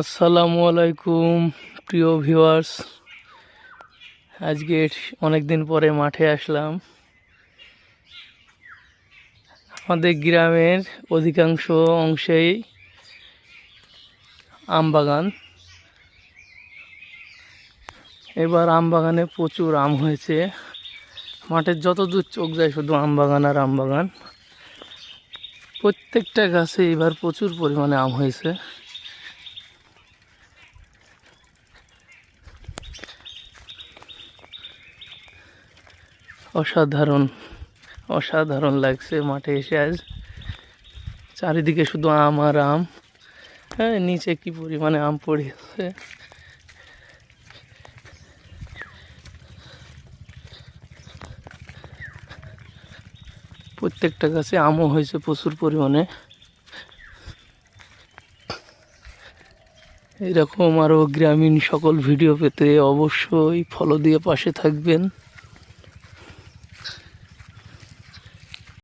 আসসালামু আলাইকুম, প্রিয় ভিউয়ার্স। আজকে অনেক দিন পরে মাঠে আসলাম। আমাদের গ্রামের অধিকাংশ অংশেই আম বাগান। এবার আম বাগানে প্রচুর আম হয়েছে। মাঠের যত দূর চোখ যায় শুধু আম বাগান আর আম বাগান। প্রত্যেকটা গাছে এবার প্রচুর পরিমাণে আম হয়েছে। অসাধারণ অসাধারণ লাগছে মাঠে এসে আজ। চারিদিকে শুধু আম আর আম। হ্যাঁ নিচে কি পরিমাণে আম পড়েছে। প্রত্যেকটা গাছে আমও হয়েছে প্রচুর পরিমাণে। এরকম আরও গ্রামীণ সকল ভিডিও পেতে অবশ্যই ফলো দিয়ে পাশে থাকবেন।